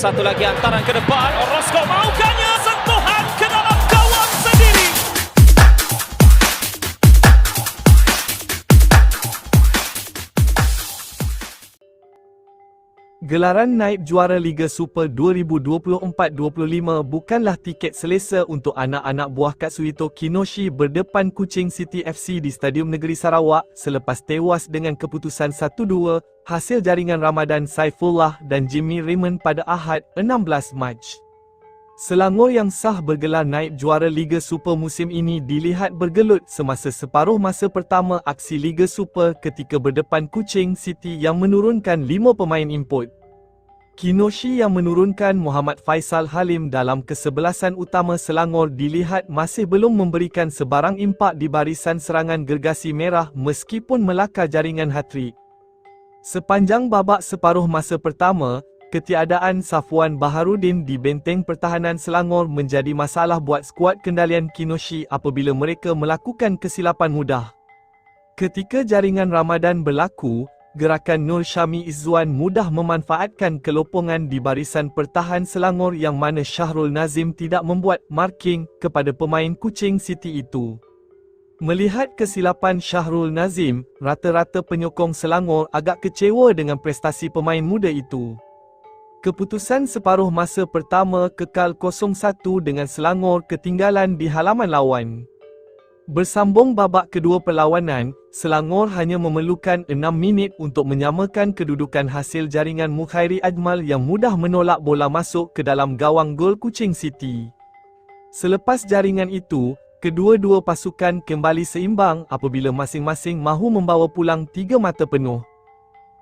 Satu lagi hantaran ke depan. Orozco maukahnya Gelaran naib juara Liga Super 2024-25 bukanlah tiket selesa untuk anak-anak buah Katsuhito Kinoshi berdepan Kuching City FC di Stadium Negeri Sarawak selepas tewas dengan keputusan 1-2 hasil jaringan Ramadan Saifullah dan Jimmy Raymond pada Ahad 16 Mac. Selangor yang sah bergelar naib juara Liga Super musim ini dilihat bergelut semasa separuh masa pertama aksi Liga Super ketika berdepan Kuching City yang menurunkan lima pemain import. Kinoshi yang menurunkan Muhammad Faisal Halim dalam kesebelasan utama Selangor dilihat masih belum memberikan sebarang impak di barisan serangan gergasi merah meskipun melakar jaringan hat-trick. Sepanjang babak separuh masa pertama, ketiadaan Safwan Baharudin di benteng pertahanan Selangor menjadi masalah buat skuad kendalian Kinoshi apabila mereka melakukan kesilapan mudah. Ketika jaringan Ramadan berlaku, gerakan Nur Syami Izzuan mudah memanfaatkan kelopongan di barisan pertahan Selangor yang mana Syahrul Nazim tidak membuat marking kepada pemain Kuching City itu. Melihat kesilapan Syahrul Nazim, rata-rata penyokong Selangor agak kecewa dengan prestasi pemain muda itu. Keputusan separuh masa pertama kekal 0-1 dengan Selangor ketinggalan di halaman lawan. Bersambung babak kedua perlawanan, Selangor hanya memerlukan 6 minit untuk menyamakan kedudukan hasil jaringan Mukhairi Ajmal yang mudah menolak bola masuk ke dalam gawang gol Kuching City. Selepas jaringan itu, kedua-dua pasukan kembali seimbang apabila masing-masing mahu membawa pulang tiga mata penuh.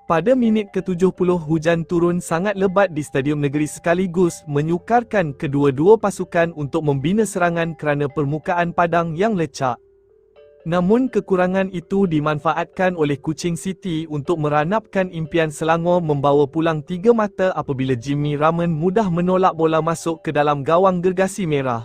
Pada minit ke-70 hujan turun sangat lebat di Stadium Negeri sekaligus menyukarkan kedua-dua pasukan untuk membina serangan kerana permukaan padang yang lecak. Namun kekurangan itu dimanfaatkan oleh Kuching City untuk meranapkan impian Selangor membawa pulang tiga mata apabila Jimmy Ramen mudah menolak bola masuk ke dalam gawang gergasi merah.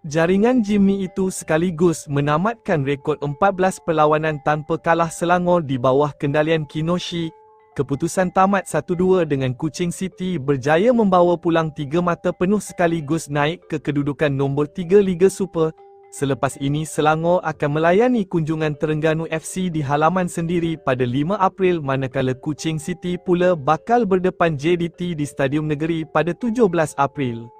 Jaringan Jimmy itu sekaligus menamatkan rekod 14 perlawanan tanpa kalah Selangor di bawah kendalian Kinoshi. Keputusan tamat 1-2 dengan Kuching City berjaya membawa pulang tiga mata penuh sekaligus naik ke kedudukan nombor 3 Liga Super. Selepas ini Selangor akan melayani kunjungan Terengganu FC di halaman sendiri pada 5 April manakala Kuching City pula bakal berdepan JDT di Stadium Negeri pada 17 April.